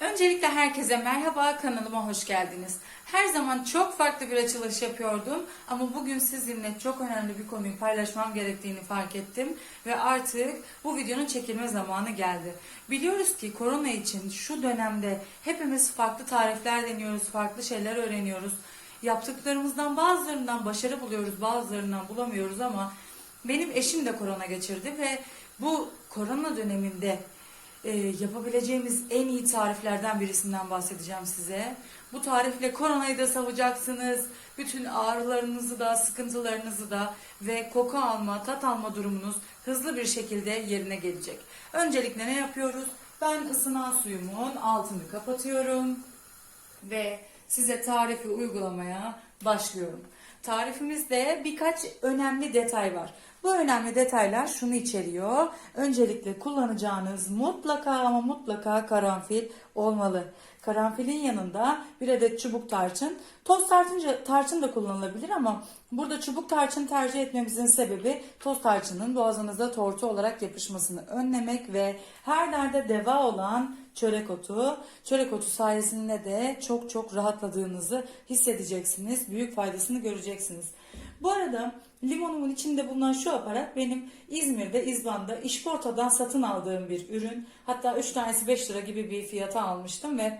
Öncelikle herkese merhaba, kanalıma hoş geldiniz. Her zaman çok farklı bir açılış yapıyordum ama bugün sizinle çok önemli bir konuyu paylaşmam gerektiğini fark ettim ve artık bu videonun çekilme zamanı geldi. Biliyoruz ki korona için şu dönemde hepimiz farklı tarifler deniyoruz, farklı şeyler öğreniyoruz. Yaptıklarımızdan bazılarından başarı buluyoruz, bazılarından bulamıyoruz ama benim eşim de korona geçirdi ve bu korona döneminde e, yapabileceğimiz en iyi tariflerden birisinden bahsedeceğim size. Bu tarifle koronayı da savacaksınız. Bütün ağrılarınızı da, sıkıntılarınızı da ve koku alma, tat alma durumunuz hızlı bir şekilde yerine gelecek. Öncelikle ne yapıyoruz? Ben ısınan suyumun altını kapatıyorum ve size tarifi uygulamaya başlıyorum. Tarifimizde birkaç önemli detay var. Bu önemli detaylar şunu içeriyor. Öncelikle kullanacağınız mutlaka ama mutlaka karanfil olmalı. Karanfilin yanında bir adet çubuk tarçın. Toz tarçınca, tarçın da kullanılabilir ama burada çubuk tarçın tercih etmemizin sebebi toz tarçının boğazınızda tortu olarak yapışmasını önlemek ve her derde deva olan çörek otu. Çörek otu sayesinde de çok çok rahatladığınızı hissedeceksiniz. Büyük faydasını göreceksiniz. Bu arada limonumun içinde bulunan şu aparat benim İzmir'de İzban'da İşporta'dan satın aldığım bir ürün. Hatta 3 tanesi 5 lira gibi bir fiyata almıştım ve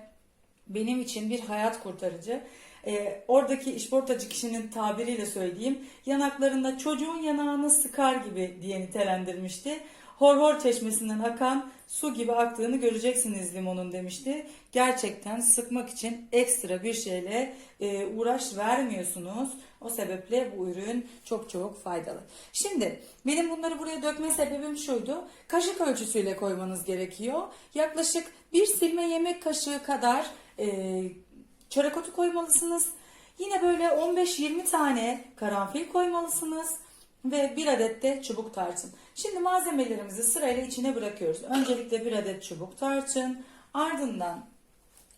benim için bir hayat kurtarıcı. Ee, oradaki işportacı kişinin tabiriyle söyleyeyim yanaklarında çocuğun yanağını sıkar gibi diye nitelendirmişti. Horhor çeşmesinden akan su gibi aktığını göreceksiniz limonun demişti. Gerçekten sıkmak için ekstra bir şeyle e, uğraş vermiyorsunuz. O sebeple bu ürün çok çok faydalı. Şimdi benim bunları buraya dökme sebebim şuydu. Kaşık ölçüsüyle koymanız gerekiyor. Yaklaşık bir silme yemek kaşığı kadar e, çörek otu koymalısınız. Yine böyle 15-20 tane karanfil koymalısınız ve bir adet de çubuk tarçın. Şimdi malzemelerimizi sırayla içine bırakıyoruz. Öncelikle bir adet çubuk tarçın, ardından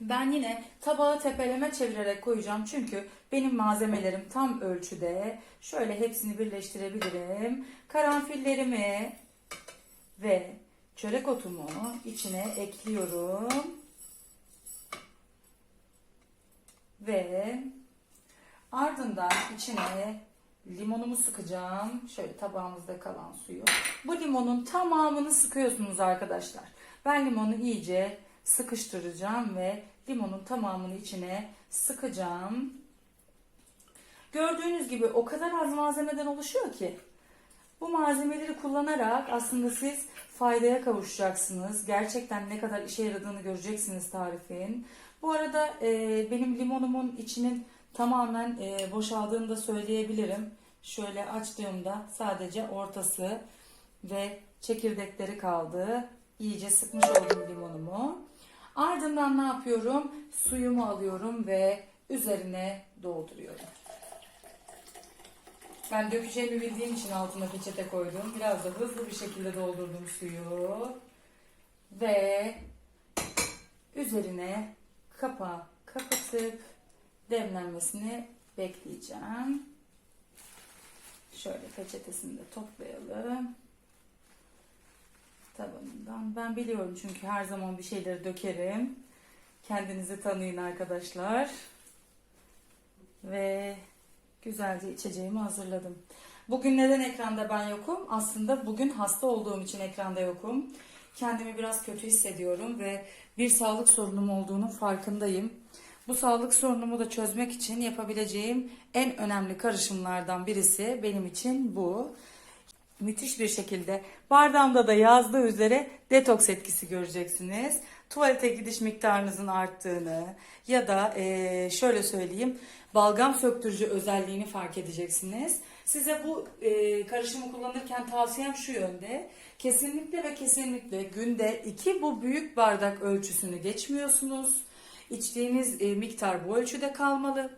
ben yine tabağı tepeleme çevirerek koyacağım çünkü benim malzemelerim tam ölçüde. Şöyle hepsini birleştirebilirim. Karanfillerimi ve çörek otumu içine ekliyorum. Ve ardından içine limonumu sıkacağım. Şöyle tabağımızda kalan suyu. Bu limonun tamamını sıkıyorsunuz arkadaşlar. Ben limonu iyice sıkıştıracağım ve limonun tamamını içine sıkacağım. Gördüğünüz gibi o kadar az malzemeden oluşuyor ki bu malzemeleri kullanarak aslında siz faydaya kavuşacaksınız. Gerçekten ne kadar işe yaradığını göreceksiniz tarifin. Bu arada e, benim limonumun içinin tamamen e, boşaldığını da söyleyebilirim. Şöyle açtığımda sadece ortası ve çekirdekleri kaldı. İyice sıkmış oldum limonumu. Ardından ne yapıyorum? Suyumu alıyorum ve üzerine dolduruyorum. Ben dökeceğimi bildiğim için altına peçete koydum. Biraz da hızlı bir şekilde doldurdum suyu. Ve üzerine kapağı kapatıp demlenmesini bekleyeceğim. Şöyle peçetesini de toplayalım. Tabanından. Ben biliyorum çünkü her zaman bir şeyleri dökerim. Kendinizi tanıyın arkadaşlar. Ve güzelce içeceğimi hazırladım. Bugün neden ekranda ben yokum? Aslında bugün hasta olduğum için ekranda yokum. Kendimi biraz kötü hissediyorum ve bir sağlık sorunum olduğunu farkındayım. Bu sağlık sorunumu da çözmek için yapabileceğim en önemli karışımlardan birisi benim için bu. Müthiş bir şekilde bardağımda da yazdığı üzere detoks etkisi göreceksiniz. Tuvalete gidiş miktarınızın arttığını ya da eee, şöyle söyleyeyim balgam söktürücü özelliğini fark edeceksiniz. Size bu eee, karışımı kullanırken tavsiyem şu yönde. Kesinlikle ve kesinlikle günde iki bu büyük bardak ölçüsünü geçmiyorsunuz. İçtiğiniz e, miktar bu ölçüde kalmalı.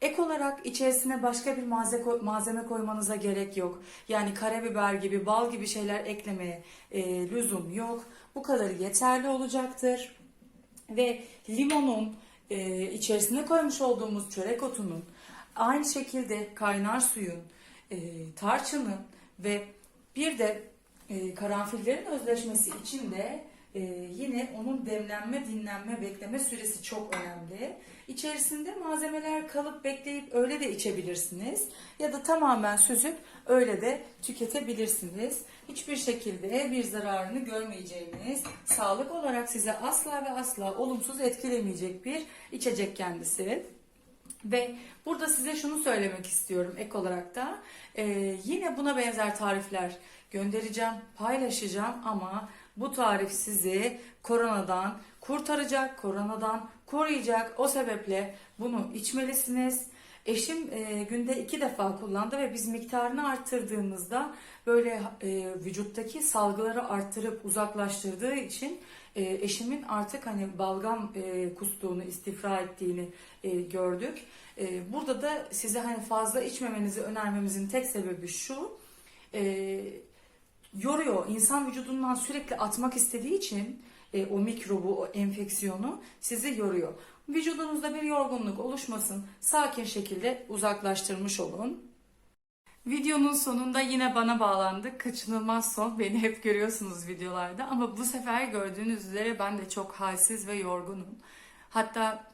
Ek olarak içerisine başka bir malzeme, koymanıza gerek yok. Yani karabiber gibi, bal gibi şeyler eklemeye e, lüzum yok. Bu kadarı yeterli olacaktır. Ve limonun e, içerisine koymuş olduğumuz çörek otunun, aynı şekilde kaynar suyun, e, tarçının ve bir de e, karanfillerin özleşmesi için de e, yine onun demlenme, dinlenme, bekleme süresi çok önemli. İçerisinde malzemeler kalıp bekleyip öyle de içebilirsiniz. Ya da tamamen süzüp öyle de tüketebilirsiniz. Hiçbir şekilde bir zararını görmeyeceğiniz, sağlık olarak size asla ve asla olumsuz etkilemeyecek bir içecek kendisi. Ve burada size şunu söylemek istiyorum ek olarak da Ee, yine buna benzer tarifler göndereceğim, paylaşacağım ama bu tarif sizi koronadan kurtaracak, koronadan koruyacak. O sebeple bunu içmelisiniz. Eşim e, günde iki defa kullandı ve biz miktarını arttırdığımızda böyle e, vücuttaki salgıları arttırıp uzaklaştırdığı için e, eşimin artık hani balgam e, kustuğunu, istifra ettiğini e, gördük. E, burada da size hani fazla içmemenizi önermemizin tek sebebi şu. E, yoruyor. İnsan vücudundan sürekli atmak istediği için e, o mikrobu, o enfeksiyonu sizi yoruyor. Vücudunuzda bir yorgunluk oluşmasın. Sakin şekilde uzaklaştırmış olun. Videonun sonunda yine bana bağlandık. Kaçınılmaz son. Beni hep görüyorsunuz videolarda. Ama bu sefer gördüğünüz üzere ben de çok halsiz ve yorgunum. Hatta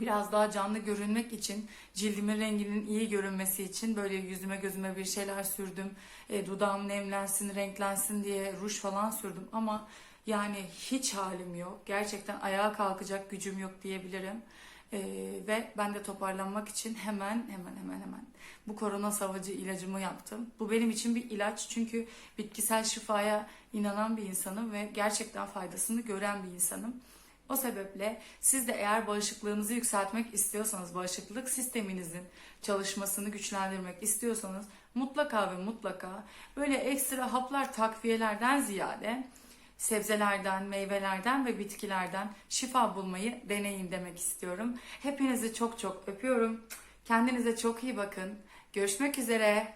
biraz daha canlı görünmek için cildimin renginin iyi görünmesi için böyle yüzüme gözüme bir şeyler sürdüm. E, dudağım nemlensin, renklensin diye ruj falan sürdüm ama yani hiç halim yok. Gerçekten ayağa kalkacak gücüm yok diyebilirim. E, ve ben de toparlanmak için hemen hemen hemen hemen bu korona savacı ilacımı yaptım. Bu benim için bir ilaç çünkü bitkisel şifaya inanan bir insanım ve gerçekten faydasını gören bir insanım. O sebeple siz de eğer bağışıklığınızı yükseltmek istiyorsanız, bağışıklık sisteminizin çalışmasını güçlendirmek istiyorsanız mutlaka ve mutlaka böyle ekstra haplar, takviyelerden ziyade sebzelerden, meyvelerden ve bitkilerden şifa bulmayı deneyin demek istiyorum. Hepinizi çok çok öpüyorum. Kendinize çok iyi bakın. Görüşmek üzere.